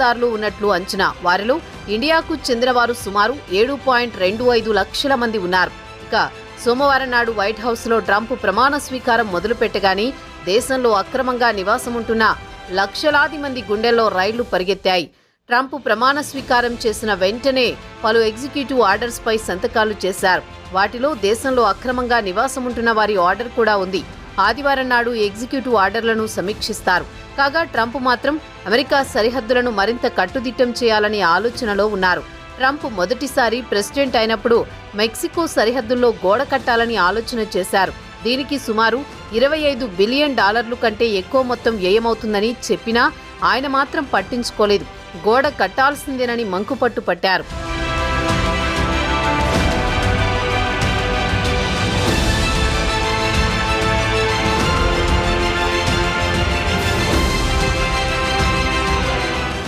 దారులు ఉన్నట్లు అంచనా. వారిలో ఇండియాకు చెందినవారు సుమారు ఏడు పాయింట్ రెండు ఐదు లక్షల మంది ఉన్నారు. ఇక సోమవారం నాడు వైట్ హౌస్లో ట్రంప్ ప్రమాణ స్వీకారం మొదలుపెట్టగానే దేశంలో అక్రమంగా నివాసముంటున్న లక్షలాది మంది గుండెల్లో రైళ్ళు పరిగెత్తాయి. ట్రంప్ ప్రమాణ స్వీకారం చేసిన వెంటనే పలు ఎగ్జిక్యూటివ్ ఆర్డర్స్ పై సంతకాలు చేశారు. వాటిలో దేశంలో అక్రమంగా నివాసముంటున్న వారి ఆర్డర్ కూడా ఉంది. ఆదివారం నాడు ఎగ్జిక్యూటివ్ ఆర్డర్లను సమీక్షిస్తారు. కాగా ట్రంప్ మాత్రం అమెరికా సరిహద్దులను మరింత కట్టుదిట్టం చేయాలనే ఆలోచనలో ఉన్నారు. ట్రంప్ మొదటిసారి ప్రెసిడెంట్ అయినప్పుడు మెక్సికో సరిహద్దుల్లో గోడ కట్టాలని ఆలోచన చేశారు. దీనికి సుమారు ఇరవై ఐదు బిలియన్ డాలర్లు కంటే ఎక్కువ మొత్తం వ్యయమవుతుందని చెప్పినా ఆయన మాత్రం పట్టించుకోలేదు. గోడ కట్టాల్సిందేనని మంకుపట్టు పట్టారు.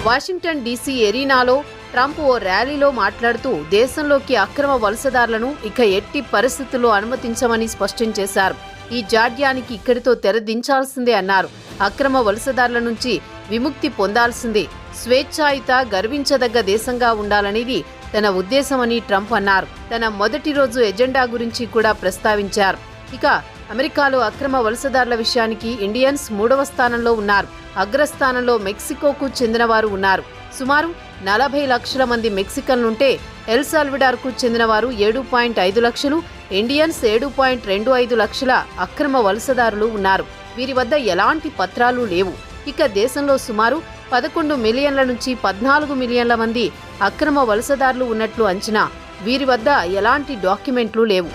వాషింగ్టన్ డీసీ ఎరీనాలో ట్రంప్ ఓ ర్యాలీలో మాట్లాడుతూ దేశంలోకి అక్రమ వలసదారులను ఇక ఎట్టి పరిస్థితుల్లో అనుమతించమని స్పష్టం చేశారు. ఈ జాడ్యానికి ఇక్కడితో తెరదించాల్సిందే అన్నారు. అక్రమ వలసదారుల నుంచి విముక్తి పొందాల్సిందే. స్వేచ్ఛాయుత గర్వించదగ్గ దేశంగా ఉండాలనేది తన ఉద్దేశమని ట్రంప్ అన్నారు. తన మొదటి రోజు ఎజెండా గురించి కూడా ప్రస్తావించారు. ఇక అమెరికాలో అక్రమ వలసదారుల విషయానికి ఇండియన్స్ మూడవ స్థానంలో ఉన్నారు. అగ్రస్థానంలో మెక్సికోకు చెందినవారు ఉన్నారు. సుమారు నలభై లక్షల మంది మెక్సికన్లుంటే ఎల్ సాల్విడార్కు చెందినవారు ఏడు పాయింట్ ఐదు లక్షలు ఇండియన్స్ ఏడు పాయింట్ రెండు ఐదు లక్షల అక్రమ వలసదారులు ఉన్నారు. వీరి వద్ద ఎలాంటి పత్రాలు లేవు. ఇక దేశంలో సుమారు పదకొండు మిలియన్ల నుంచి పద్నాలుగు మిలియన్ల మంది అక్రమ వలసదారులు ఉన్నట్లు అంచనా. వీరి వద్ద ఎలాంటి డాక్యుమెంట్లు లేవు.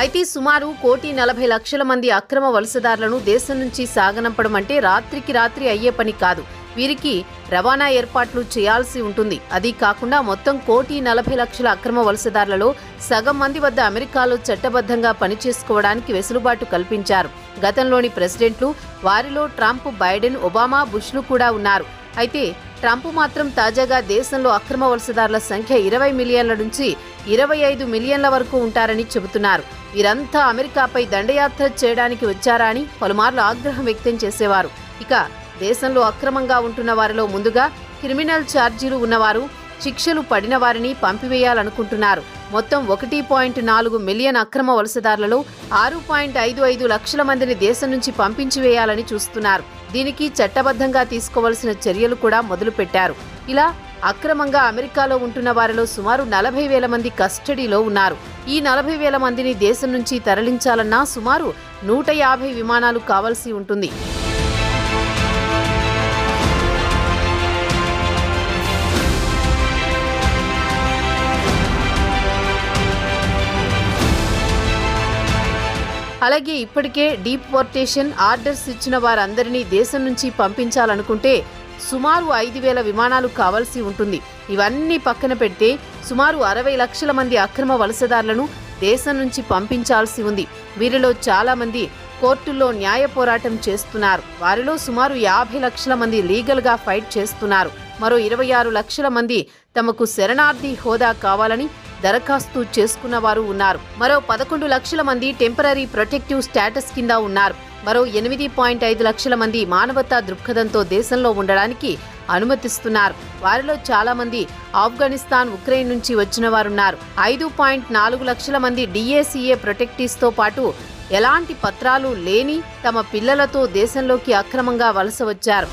అయితే సుమారు కోటి నలభై లక్షల మంది అక్రమ వలసదారులను దేశం నుంచి సాగనంపడం అంటే రాత్రికి రాత్రి అయ్యే పని కాదు. వీరికి రవాణా ఏర్పాట్లు చేయాల్సి ఉంటుంది. అది కాకుండా మొత్తం కోటి నలభై లక్షల అక్రమ వలసదారులలో సగం మంది వద్ద అమెరికాలో చట్టబద్ధంగా పనిచేసుకోవడానికి వెసులుబాటు కల్పించారు. గతంలోని ప్రెసిడెంట్లు వారిలో ట్రంప్ బైడెన్ ఒబామా బుష్లు కూడా ఉన్నారు. అయితే ట్రంప్ మాత్రం తాజాగా దేశంలో అక్రమ వలసదారుల సంఖ్య ఇరవై మిలియన్ల నుంచి ఇరవై ఐదు మిలియన్ల వరకు ఉంటారని చెబుతున్నారు. వీరంతా అమెరికాపై దండయాత్ర చేయడానికి వచ్చారా అని పలుమార్లు ఆగ్రహం వ్యక్తం చేసేవారు. ఇక దేశంలో అక్రమంగా ఉంటున్న వారిలో ముందుగా క్రిమినల్ ఛార్జీలు ఉన్నవారు శిక్షలు పడిన వారిని పంపివేయాలనుకుంటున్నారు. మొత్తం ఒకటి పాయింట్ నాలుగు మిలియన్ అక్రమ వలసదారులలో ఆరు పాయింట్ ఐదు ఐదు లక్షల మందిని దేశం నుంచి పంపించి వేయాలని చూస్తున్నారు. దీనికి చట్టబద్ధంగా తీసుకోవాల్సిన చర్యలు కూడా మొదలుపెట్టారు. ఇలా అక్రమంగా అమెరికాలో ఉంటున్న వారిలో సుమారు నలభై వేల మంది కస్టడీలో ఉన్నారు. ఈ నలభై వేల మందిని దేశం నుంచి తరలించాలన్నా సుమారు నూట యాభై విమానాలు కావాల్సి ఉంటుంది. అలాగే ఇప్పటికే డీపోర్టేషన్ ఆర్డర్స్ ఇచ్చిన వారందరినీ దేశం నుంచి పంపించాలనుకుంటే సుమారు ఐదు వేల విమానాలు కావాల్సి ఉంటుంది. ఇవన్నీ పక్కన పెడితే సుమారు అరవై లక్షల మంది అక్రమ వలసదారులను దేశం నుంచి పంపించాల్సి ఉంది. వీరిలో చాలామంది కోర్టుల్లో న్యాయ పోరాటం చేస్తున్నారు. వారిలో సుమారు యాభై లక్షల మంది లీగల్గా ఫైట్ చేస్తున్నారు. మరో ఇరవై ఆరు లక్షల మంది తమకు శరణార్థి హోదా కావాలని దరఖాస్తు చేసుకున్న వారు ఉన్నారు. మరో పదకొండు లక్షల మంది టెంపరీ ప్రొటెక్టివ్ స్టేటస్ కింద ఉన్నారు. మరో ఎనిమిది పాయింట్ ఐదు లక్షల మంది మానవతా దృక్పథంతో దేశంలో ఉండడానికి అనుమతిస్తున్నారు. వారిలో చాలా మంది ఆఫ్ఘనిస్తాన్ ఉక్రెయిన్ నుంచి వచ్చిన వారున్నారు. ఐదు పాయింట్ నాలుగు లక్షల మంది డిఏసీఏ ప్రొటెక్టీస్తో పాటు ఎలాంటి పత్రాలు లేని తమ పిల్లలతో దేశంలోకి అక్రమంగా వలస వచ్చారు.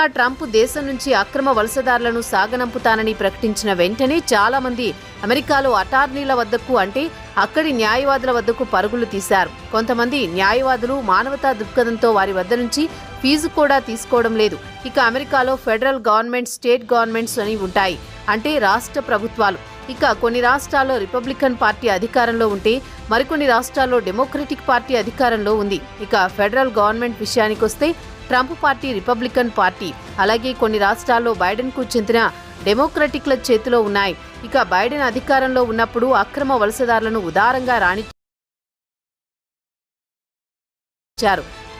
ఇక ట్రంప్ దేశం నుంచి అక్రమ వలసదారులను సాగనంపుతానని ప్రకటించిన వెంటనే చాలా మంది అమెరికాలో అటార్నీల వద్దకు అంటే అక్కడి న్యాయవాదుల వద్దకు పరుగులు తీశారు. కొంతమంది న్యాయవాదులు మానవతా దృక్పథంతో వారి వద్ద నుంచి ఫీజు కూడా తీసుకోవడం లేదు. ఇక అమెరికాలో ఫెడరల్ గవర్నమెంట్ స్టేట్ గవర్నమెంట్స్ అని ఉంటాయి. అంటే రాష్ట్ర ప్రభుత్వాలు. ఇక కొన్ని రాష్ట్రాల్లో రిపబ్లికన్ పార్టీ అధికారంలో ఉంటే మరికొన్ని రాష్ట్రాల్లో డెమోక్రటిక్ పార్టీ అధికారంలో ఉంది. ఇక ఫెడరల్ గవర్నమెంట్ విషయానికొస్తే ట్రంప్ పార్టీ రిపబ్లికన్ పార్టీ అలాగే కొన్ని రాష్ట్రాల్లో బైడెన్కు చెందిన డెమోక్రటిక్ల చేతిలో ఉన్నాయి. ఇక బైడెన్ అధికారంలో ఉన్నప్పుడు అక్రమ వలసదారులను ఉదారంగా రాణించారు.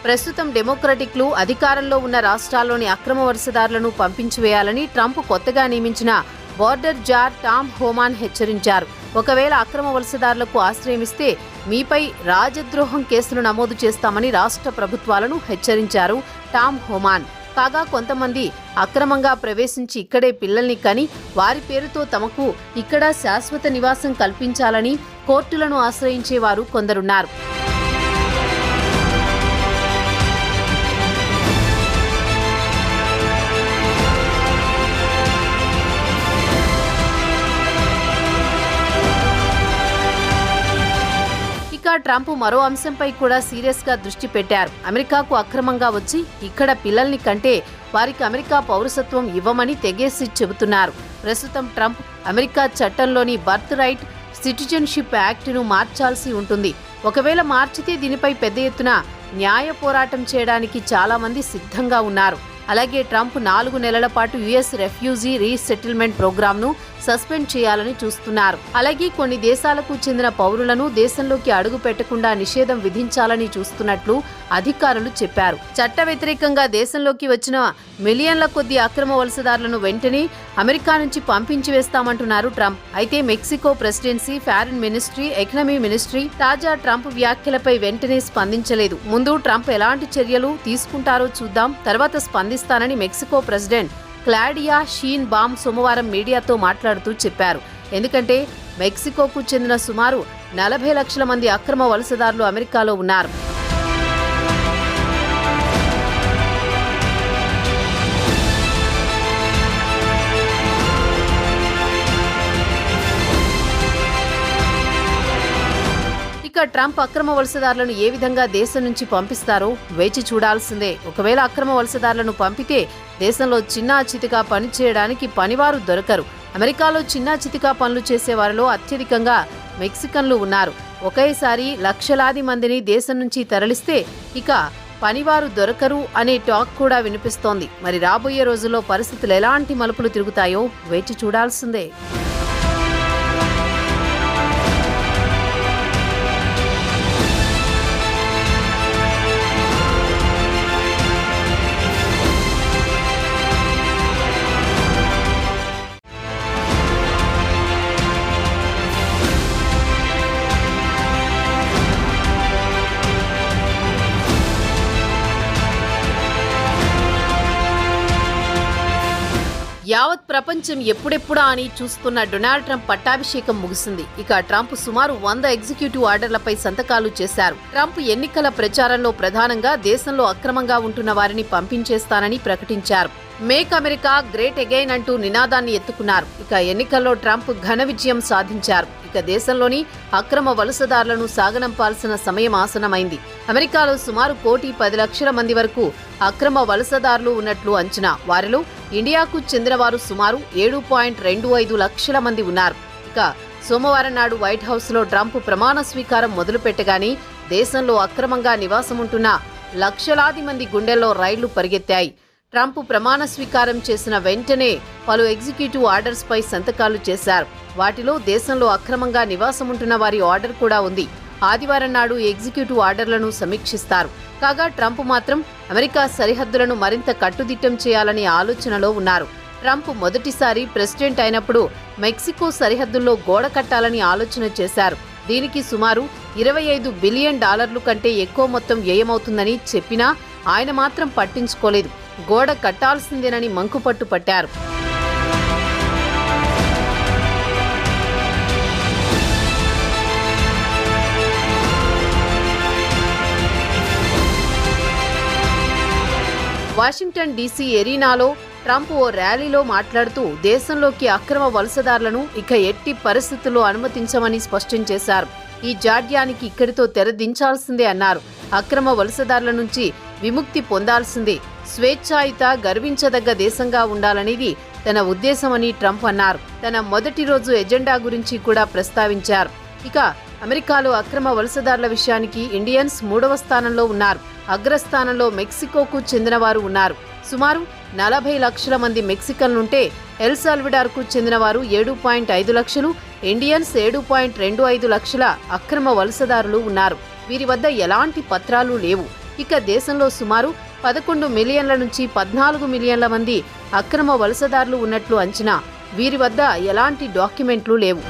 ప్రస్తుతం డెమోక్రటిక్లు అధికారంలో ఉన్న రాష్ట్రాల్లోని అక్రమ వలసదారులను పంపించివేయాలని ట్రంప్ కొత్తగా నియమించిన బార్డర్ జార్ టామ్ హోమాన్ హెచ్చరించారు. ఒకవేళ అక్రమ వలసదారులకు ఆశ్రయమిస్తే మీపై రాజద్రోహం కేసులు నమోదు చేస్తామని రాష్ట్ర ప్రభుత్వాలను హెచ్చరించారు టామ్ హోమాన్. కాగా కొంతమంది అక్రమంగా ప్రవేశించి ఇక్కడే పిల్లల్ని కని వారి పేరుతో తమకు ఇక్కడ శాశ్వత నివాసం కల్పించాలని కోర్టులను ఆశ్రయించేవారు కొందరున్నారు. ఇక ట్రంప్ మరో అంశంపై కూడా సీరియస్గా దృష్టి పెట్టారు. అమెరికాకు అక్రమంగా వచ్చి ఇక్కడ పిల్లల్ని కంటే వారికి అమెరికా పౌరసత్వం ఇవ్వమని తెగేసి చెబుతున్నారు. ప్రస్తుతం ట్రంప్ అమెరికా చట్టంలోని బర్త్ రైట్ సిటిజన్షిప్ యాక్ట్ను మార్చాల్సి ఉంటుంది. ఒకవేళ మార్చితే దీనిపై పెద్ద ఎత్తున న్యాయ పోరాటం చేయడానికి చాలామంది సిద్ధంగా ఉన్నారు. అలాగే ట్రంప్ నాలుగు నెలల పాటు యుఎస్ రెఫ్యూజీ రీసెటిల్మెంట్ ప్రోగ్రామ్ను సస్పెండ్ చేయాలని చూస్తున్నారు. అలాగే కొన్ని దేశాలకు చెందిన పౌరులను దేశంలోకి అడుగు పెట్టకుండా నిషేధం విధించాలని చూస్తున్నట్లు అధికారులు చెప్పారు. చట్ట వ్యతిరేకంగా దేశంలోకి వచ్చిన మిలియన్ల కొద్ది అక్రమ వలసదారులను వెంటనే అమెరికా నుంచి పంపించి వేస్తామంటున్నారు ట్రంప్. అయితే Mexico presidency foreign ministry economy ministry తాజా ట్రంప్ వ్యాఖ్యలపై వెంటనే స్పందించలేదు. ముందు ట్రంప్ ఎలాంటి చర్యలు తీసుకుంటారో చూద్దాం తర్వాత స్పందిస్తానని Mexico president Claudia Sheinbaum సోమవారం మీడియాతో మాట్లాడుతూ చెప్పారు. ఎందుకంటే మెక్సికోకు చెందిన సుమారు నలభై లక్షల మంది అక్రమ వలసదారులు అమెరికాలో ఉన్నారు. అమెరికా ట్రంప్ అక్రమ వలసదారులను ఏ విధంగా దేశం నుంచి పంపిస్తారో వేచి చూడాల్సిందే. ఒకవేళ అక్రమ వలసదారులను పంపితే దేశంలో చిన్నా చితిగా పనిచేయడానికి పనివారు దొరకరు. అమెరికాలో చిన్నా చితికా పనులు చేసే వారిలో అత్యధికంగా మెక్సికన్లు ఉన్నారు. ఒకేసారి లక్షలాది మందిని దేశం నుంచి తరలిస్తే ఇక పనివారు దొరకరు అనే టాక్ కూడా వినిపిస్తోంది. మరి రాబోయే రోజుల్లో పరిస్థితులు ఎలాంటి మలుపులు తిరుగుతాయో వేచి చూడాల్సిందే. యావత్ ప్రపంచం ఎప్పుడెప్పుడా అని చూస్తున్న డొనాల్డ్ ట్రంప్ పట్టాభిషేకం ముగిసింది. ఇక ట్రంప్ సుమారు వంద ఎగ్జిక్యూటివ్ ఆర్డర్లపై సంతకాలు చేశారు. ట్రంప్ ఎన్నికల ప్రచారంలో ప్రధానంగా దేశంలో అక్రమంగా ఉంటున్న వారిని పంపించేస్తానని ప్రకటించారు. మేక్ అమెరికా గ్రేట్ అగైన్ అంటూ నినాదాన్ని ఎత్తుకున్నారు. ఇక ఎన్నికల్లో ట్రంప్ ఘన విజయం సాధించారు. ఇక దేశంలోని అక్రమ వలసదారులను సాగనంపాల్సిన సమయం ఆసనమైంది. అమెరికాలో సుమారు కోటి పది లక్షల మంది వరకు అక్రమ వలసదారులు ఉన్నట్లు అంచనా. వారిలో ఇండియాకు చెందినవారు సుమారు ఏడు పాయింట్ రెండు ఐదు లక్షల మంది ఉన్నారు. ఇక సోమవారం నాడు వైట్ హౌస్లో ట్రంప్ ప్రమాణ స్వీకారం మొదలుపెట్టగానే దేశంలో అక్రమంగా నివాసముంటున్న లక్షలాది మంది గుండెల్లో రైళ్ళు పరిగెత్తాయి. ట్రంప్ ప్రమాణ స్వీకారం చేసిన వెంటనే పలు ఎగ్జిక్యూటివ్ ఆర్డర్స్ పై సంతకాలు చేశారు. వాటిలో దేశంలో అక్రమంగా నివాసముంటున్న వారి ఆర్డర్ కూడా ఉంది. ఆదివారం నాడు ఎగ్జిక్యూటివ్ ఆర్డర్లను సమీక్షిస్తారు. కాగా ట్రంప్ మాత్రం అమెరికా సరిహద్దులను మరింత కట్టుదిట్టం చేయాలనే ఆలోచనలో ఉన్నారు. ట్రంప్ మొదటిసారి ప్రెసిడెంట్ అయినప్పుడు మెక్సికో సరిహద్దుల్లో గోడ కట్టాలని ఆలోచన చేశారు. దీనికి సుమారు ఇరవై ఐదు బిలియన్ డాలర్లు కంటే ఎక్కువ మొత్తం వ్యయమవుతుందని చెప్పినా ఆయన మాత్రం పట్టించుకోలేదు. గోడ కట్టాల్సిందేనని మంకుపట్టు పట్టారు. వాషింగ్టన్ డీసీ ఎరీనాలో ట్రంప్ ఓ ర్యాలీలో మాట్లాడుతూ దేశంలోకి అక్రమ వలసదారులను ఇక ఎట్టి పరిస్థితుల్లో అనుమతించమని స్పష్టం చేశారు. ఈ జాడ్యానికి ఇక్కడితో తెరదించాల్సిందే అన్నారు. అక్రమ వలసదారుల నుంచి విముక్తి పొందాల్సిందే. స్వేచ్ఛాయుత గర్వించదగ్గ దేశంగా ఉండాలనేది తన ఉద్దేశమని ట్రంప్ అన్నారు. తన మొదటి రోజు ఎజెండా గురించి కూడా ప్రస్తావించారు. ఇక అమెరికాలో అక్రమ వలసదారుల విషయానికి ఇండియన్స్ మూడవ స్థానంలో ఉన్నారు. అగ్రస్థానంలో మెక్సికోకు చెందినవారు ఉన్నారు. సుమారు నలభై లక్షల మంది మెక్సికన్లుంటే ఎల్ సాల్విడార్కు చెందిన వారు ఏడు పాయింట్ ఐదు లక్షలు ఇండియన్స్ ఏడు పాయింట్ రెండు ఐదు లక్షల అక్రమ వలసదారులు ఉన్నారు. వీరి వద్ద ఎలాంటి పత్రాలు లేవు. ఇక దేశంలో సుమారు పదకొండు మిలియన్ల నుంచి పద్నాలుగు మిలియన్ల మంది అక్రమ వలసదారులు ఉన్నట్లు అంచనా. వీరి వద్ద ఎలాంటి డాక్యుమెంట్లు లేవు.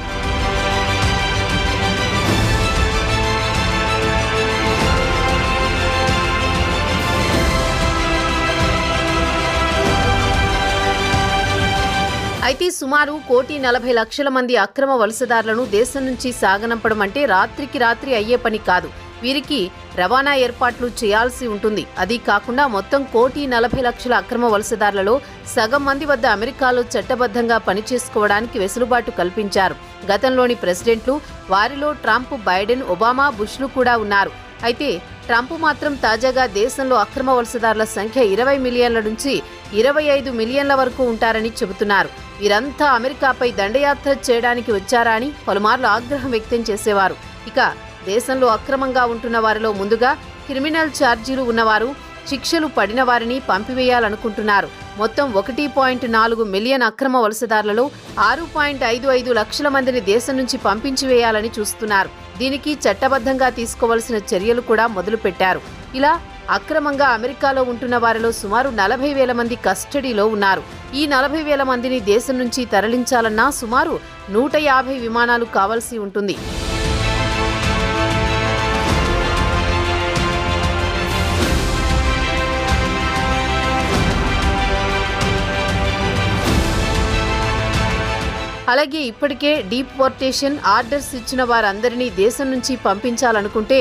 అయితే సుమారు కోటి నలభై లక్షల మంది అక్రమ వలసదారులను దేశం నుంచి సాగనంపడం అంటే రాత్రికి రాత్రి అయ్యే పని కాదు. వీరికి రవాణా ఏర్పాట్లు చేయాల్సి ఉంటుంది. అది కాకుండా మొత్తం కోటి నలభై లక్షల అక్రమ వలసదారులలో సగం మంది వద్ద అమెరికాలో చట్టబద్ధంగా పనిచేసుకోవడానికి వెసులుబాటు కల్పించారు. గతంలోని ప్రెసిడెంట్లు వారిలో ట్రంప్ బైడెన్ ఒబామా బుష్లు కూడా ఉన్నారు. అయితే ట్రంప్ మాత్రం తాజాగా దేశంలో అక్రమ వలసదారుల సంఖ్య ఇరవై మిలియన్ల నుంచి ఇరవై ఐదు మిలియన్ల వరకు ఉంటారని చెబుతున్నారు. వీరంతా అమెరికాపై దండయాత్ర చేయడానికి వచ్చారా అని పలుమార్లు ఆగ్రహం వ్యక్తం చేసేవారు. ఇక దేశంలో అక్రమంగా ఉంటున్న వారిలో ముందుగా క్రిమినల్ ఛార్జీలు ఉన్నవారు శిక్షలు పడిన వారిని పంపివేయాలనుకుంటున్నారు. మొత్తం ఒకటి పాయింట్ నాలుగు మిలియన్ అక్రమ వలసదారులలో ఆరు పాయింట్ ఐదు ఐదు లక్షల మందిని దేశం నుంచి పంపించి వేయాలని చూస్తున్నారు. దీనికి చట్టబద్ధంగా తీసుకోవలసిన చర్యలు కూడా మొదలుపెట్టారు. ఇలా అక్రమంగా అమెరికాలో ఉంటున్న వారిలో సుమారు నలభై వేల మంది కస్టడీలో ఉన్నారు. ఈ నలభై వేల మందిని దేశం నుంచి తరలించాలన్నా సుమారు నూట యాభై విమానాలు కావాల్సి ఉంటుంది. అలాగే ఇప్పటికే డీపోర్టేషన్ ఆర్డర్స్ ఇచ్చిన వారందరినీ దేశం నుంచి పంపించాలనుకుంటే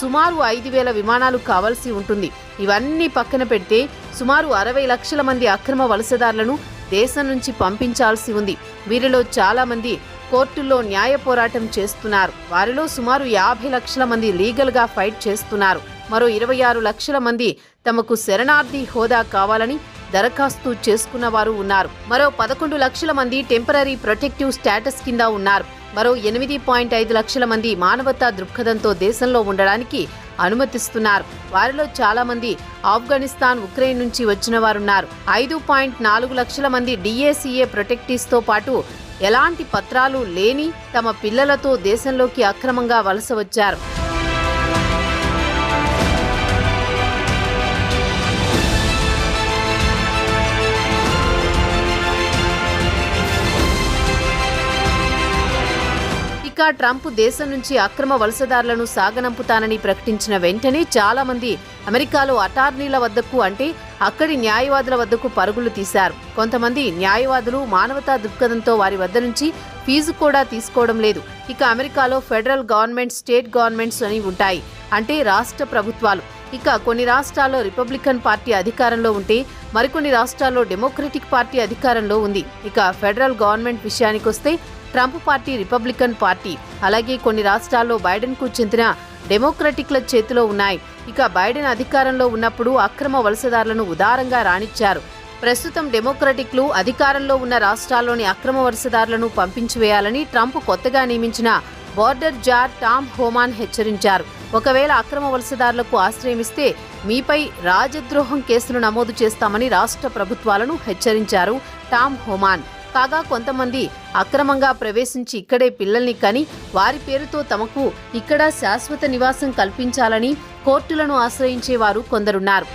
సుమారు ఐదు వేల విమానాలు కావాల్సి ఉంటుంది. ఇవన్నీ పక్కన పెడితే సుమారు అరవై లక్షల మంది అక్రమ వలసదారులను దేశం నుంచి పంపించాల్సి ఉంది. వీరిలో చాలామంది కోర్టుల్లో న్యాయ పోరాటం చేస్తున్నారు. వారిలో సుమారు యాభై లక్షల మంది లీగల్గా ఫైట్ చేస్తున్నారు. మరో ఇరవై ఆరు లక్షల మంది తమకు శరణార్థి హోదా కావాలని దరఖాస్తు చేసుకున్న వారు ఉన్నారు. మరో పదకొండు లక్షల మంది టెంపరీ ప్రొటెక్టివ్ స్టేటస్ కింద ఉన్నారు. మరో ఎనిమిది పాయింట్ ఐదు లక్షల మంది మానవతా దృక్పథంతో దేశంలో ఉండడానికి అనుమతిస్తున్నారు. వారిలో చాలా మంది ఆఫ్ఘనిస్తాన్ ఉక్రెయిన్ నుంచి వచ్చిన వారున్నారు. ఐదు పాయింట్ నాలుగు లక్షల మంది డిఏసీఏ ప్రొటెక్టివ్స్తో పాటు ఎలాంటి పత్రాలు లేని తమ పిల్లలతో దేశంలోకి అక్రమంగా వలస వచ్చారు. ఇక ట్రంప్ దేశం నుంచి అక్రమ వలసదారులను సాగనంపుతానని ప్రకటించిన వెంటనే చాలా మంది అమెరికాలో అటార్నీల వద్దకు అంటే అక్కడి న్యాయవాదుల వద్దకు పరుగులు తీశారు. కొంతమంది న్యాయవాదులు మానవతా దృక్పథంతో వారి వద్ద నుంచి ఫీజు కూడా తీసుకోవడం లేదు. ఇక అమెరికాలో ఫెడరల్ గవర్నమెంట్ స్టేట్ గవర్నమెంట్స్ అని ఉంటాయి. అంటే రాష్ట్ర ప్రభుత్వాలు. ఇక కొన్ని రాష్ట్రాల్లో రిపబ్లికన్ పార్టీ అధికారంలో ఉంటే మరికొన్ని రాష్ట్రాల్లో డెమోక్రటిక్ పార్టీ అధికారంలో ఉంది. ఇక ఫెడరల్ గవర్నమెంట్ విషయానికొస్తే ట్రంప్ పార్టీ రిపబ్లికన్ పార్టీ అలాగే కొన్ని రాష్ట్రాల్లో బైడెన్కు చెందిన డెమోక్రటిక్ల చేతిలో ఉన్నాయి. ఇక బైడెన్ అధికారంలో ఉన్నప్పుడు అక్రమ వలసదారులను ఉదారంగా రాణించారు. ప్రస్తుతం డెమోక్రటిక్లు అధికారంలో ఉన్న రాష్ట్రాల్లోని అక్రమ వలసదారులను పంపించివేయాలని ట్రంప్ కొత్తగా నియమించిన బార్డర్ జార్ టామ్ హోమాన్ హెచ్చరించారు. ఒకవేళ అక్రమ వలసదారులకు ఆశ్రయమిస్తే మీపై రాజద్రోహం కేసులు నమోదు చేస్తామని రాష్ట్ర ప్రభుత్వాలను హెచ్చరించారు టామ్ హోమాన్. కాగా కొంతమంది అక్రమంగా ప్రవేశించి ఇక్కడే పిల్లల్ని కని వారి పేరుతో తమకు ఇక్కడ శాశ్వత నివాసం కల్పించాలని కోర్టులను ఆశ్రయించేవారు కొందరున్నారు.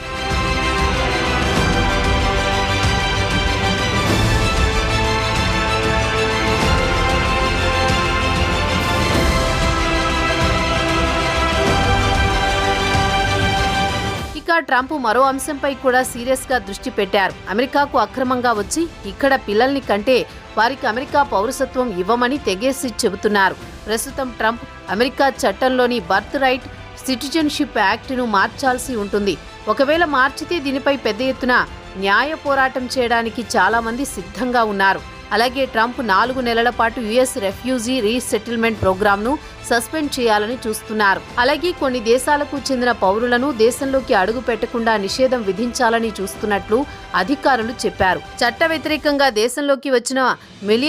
ట్రంప్ మరో అంశంపై కూడా సీరియస్గా దృష్టి పెట్టారు. అమెరికాకు అక్రమంగా వచ్చి ఇక్కడ పిల్లల్ని కంటే వారికి అమెరికా పౌరసత్వం ఇవ్వమని తెగేసి చెబుతున్నారు. ప్రస్తుతం ట్రంప్ అమెరికా చట్టంలోని బర్త్ రైట్ సిటిజన్షిప్ యాక్ట్ను మార్చాల్సి ఉంటుంది. ఒకవేళ మార్చితే దీనిపై పెద్ద ఎత్తున న్యాయ పోరాటం చేయడానికి చాలామంది సిద్ధంగా ఉన్నారు. అలాగే ట్రంప్ నాలుగు నెలల పాటు యుఎస్ రెఫ్యూజీ రీసెటిల్మెంట్ ప్రోగ్రాంను సస్పెండ్ చేయాలని చూస్తున్నారు. అలాగే కొన్ని దేశాలకు చెందిన పౌరులను దేశంలోకి అడుగు పెట్టకుండా నిషేధం విధించాలని చూస్తున్నట్లు అధికారులు చెప్పారు. చట్ట వ్యతిరేకంగా దేశంలోకి వచ్చిన మిలియన్